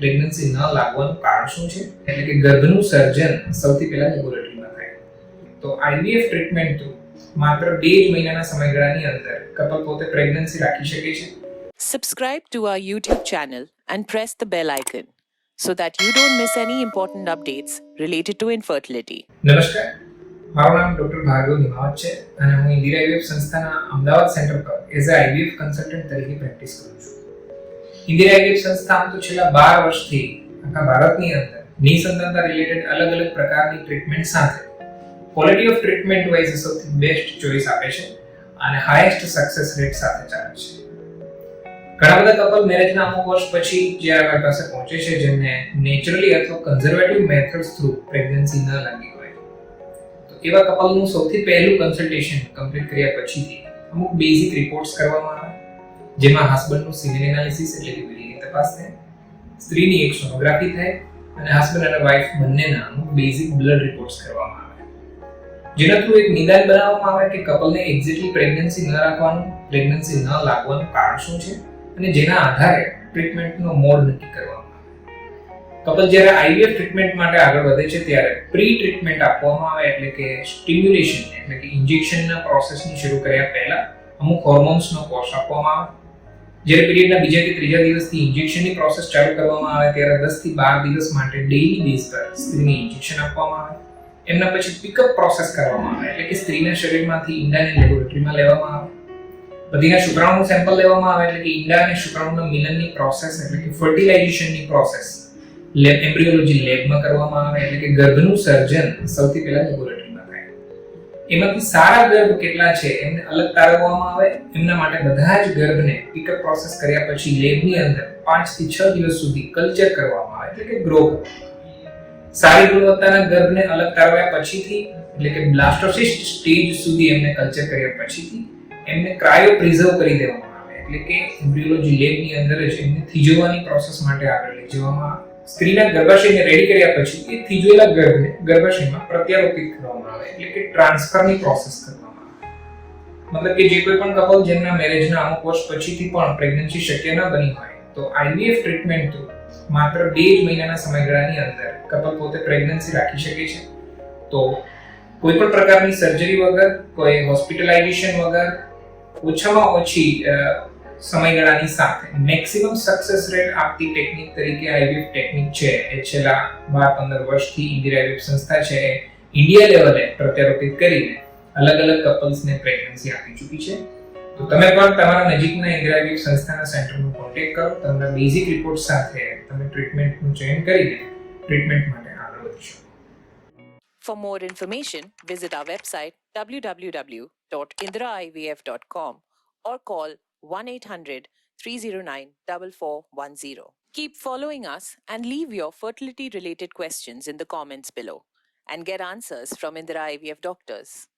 Pregnancy ન લાગવાનું કારણ શું છે? એટલે કે ગર્ભનું સર્જન સૌથી પહેલા લેબોરેટરીમાં થાય. તો આઈવીએફ ટ્રીટમેન્ટ થ્રુ માત્ર બે જ મહિનાના સમયગાળાની અંદર કપલ પોતે પ્રેગ્નન્સી રાખી શકે છે. Subscribe to our YouTube channel and press the bell icon so that you don't miss any important updates related to infertility. નમસ્કાર. મારું નામ ડોક્ટર ભાર્ગવ નિમાવત છે અને હું ઇન્દિરા આઈવીએફ સંસ્થાના અમદાવાદ સેન્ટર પર એઝ અ આઈવીએફ કન્સલ્ટન્ટ તરીકે પ્રેક્ટિસ કરું છું. ઇન્દિરા આઈવીએફ સંસ્થા તો છેલ્લા બાર વર્ષથી આખા ભારતની અંદર નિસંતાનતા રિલેટેડ અલગ અલગ પ્રકારની ટ્રીટમેન્ટ સાથે ક્વોલિટી ઓફ ટ્રીટમેન્ટ વાઇઝ સૌથી બેસ્ટ ચોઇસ આપે છે અને હાઈએસ્ટ સક્સેસ રેટ સાથે ચાલે છે. ઘણા બધા કપલ મેરેજના અમુક વર્ષ પછી જ્યારે અમારી પાસે પહોંચે છે, જેમને નેચરલી અથવા કન્ઝર્વેટિવ મેથડ્સ થ્રુ પ્રેગ્નન્સી ન લાગી હોય. તો એવા કપલનું સૌથી પહેલું કન્સલ્ટેશન કમ્પ્લીટ કર્યા પછીથી અમુક બેઝિક રિપોર્ટ્સ કરવામાં જેમાં હસબન્ડનું સિમેન એનાલિસિસ એટલે કે વીર્યની તપાસ થાય, સ્ત્રીની એક સોનોગ્રાફી થાય અને હસબન્ડ અને વાઇફ બંનેના અમુક બેઝિક બ્લડ રિપોર્ટ્સ કરવામાં આવે. જેના થ્રુ એક નિદાન બનાવવામાં આવે કે કપલને એક્ઝેક્ટલી પ્રેગ્નન્સી ન રાખવાનું પ્રેગ્નન્સી ન લાગવાનું કારણ શું છે અને જેના આધારે ટ્રીટમેન્ટનો મોડ નક્કી કરવામાં આવે. કપલ જ્યારે આઈવીએફ ટ્રીટમેન્ટ માટે આગળ વધે છે ત્યારે પ્રી ટ્રીટમેન્ટ આપવામાં આવે એટલે કે સ્ટિમ્યુલેશન એટલે કે ઇન્જેક્શનના પ્રોસેસની શરૂ કર્યા પહેલા અમુક હોર્મોન્સનો કોર્સ આપવામાં આવે. જ્યારે પીરિયડના બીજા કે ત્રીજા દિવસથી ઇન્જેક્શનની પ્રોસેસ ચાલુ કરવામાં આવે ત્યારે દસથી બાર દિવસ માટે ડેઇલી બેઝ પર સ્ત્રીને ઇન્જેક્શન આપવામાં આવે. એમના પછી પિકઅપ પ્રોસેસ કરવામાં આવે. એટલે કે સ્ત્રીના શરીરમાંથી ઈંડાને લેબોરેટરીમાં લેવામાં આવે. બધીના શુક્રાણુનું સેમ્પલ લેવામાં આવે. એટલે કે ઈંડા અને શુક્રાણુના મિલનની પ્રોસેસ એટલે કે ફર્ટિલાઇઝેશનની પ્રોસેસ લેબ એમ્બ્રિયોલોજી લેબમાં કરવામાં આવે. એટલે કે ગર્ભનું સર્જન સૌથી પહેલા લેબોરેટરીમાં થાય એમાંથી સારા ગર્ભ કેટલા છે, એમને અલગ તારવવામાં આવે, એમના માટે બધા જ ગર્ભને પિકઅપ પ્રોસેસ કર્યા પછી લેબની અંદર 5 થી 6 દિવસ સુધી કલ્ચર કરવામાં આવે, એટલે કે ગ્રો સારી ગુણવત્તાના ગર્ભને અલગ તારવ્યા પછીથી, એટલે કે બ્લાસ્ટોસિસ્ટ સ્ટેજ સુધી એમને કલ્ચર કર્યા પછીથી, એમને ક્રાયો પ્રિઝર્વ કરી દેવામાં આવે, એટલે કે એમ્બ્રિયોલોજી લેબની અંદર જ એમને થીજવવાની પ્રોસેસ માટે આગળ લઈ જવામાં આવે. સ્ત્રીના ગર્ભાશયને રેડી કર્યા પછી એ થીજેલા ગર્ભને, ગર્ભાશયમાં પ્રત્યારોપિત કરવામાં આવે. એટલે કે ટ્રાન્સફરની પ્રોસેસ કરવામાં આવે. મતલબ કે જે કોઈ પણ કપલ જેમના મેરેજના અમુક વર્ષ પછીથી પણ પ્રેગ્નન્સી શક્ય ન બની હોય, તો આઈવીએફ ટ્રીટમેન્ટ થ્રુ માત્ર બે જ મહિનાના સમયગાળાની અંદર કપલ પોતે પ્રેગ્નન્સી રાખી શકે છે. તો કોઈ પણ પ્રકારની સર્જરી વગર, કોઈ હોસ્પિટલાઇઝેશન વગર ઓછામાં ઓછી સમયગાળાની સાથે. મેક્સિમમ સક્સેસ રેટ આપતી ટેકનિક તરીકે આઈવીએફ ટેકનિક છે એ છેલ્લા બાર પંદર વર્ષથી ઇન્દિરા આઈવીએફ સંસ્થા છે એ ઇન્ડિયા લેવલે પ્રત્યારોપિત કરીને અલગ અલગ કપલ્સને પ્રેગ્નન્સી આપી ચૂકી છે. તો તમે પણ તમારા નજીકના ઇન્દિરા આઈવીએફ સંસ્થાના સેન્ટરનો કોન્ટેક્ટ કરો. તમારા બેઝિક રિપોર્ટ સાથે તમે ટ્રીટમેન્ટનું ચયન કરીને ટ્રીટમેન્ટ માટે આગળ વધી શકો For more information, visit our website www.indraivf.com or call 1 800 309 4410. Keep following us and leave your fertility related questions in the comments below and get answers from Indira IVF doctors.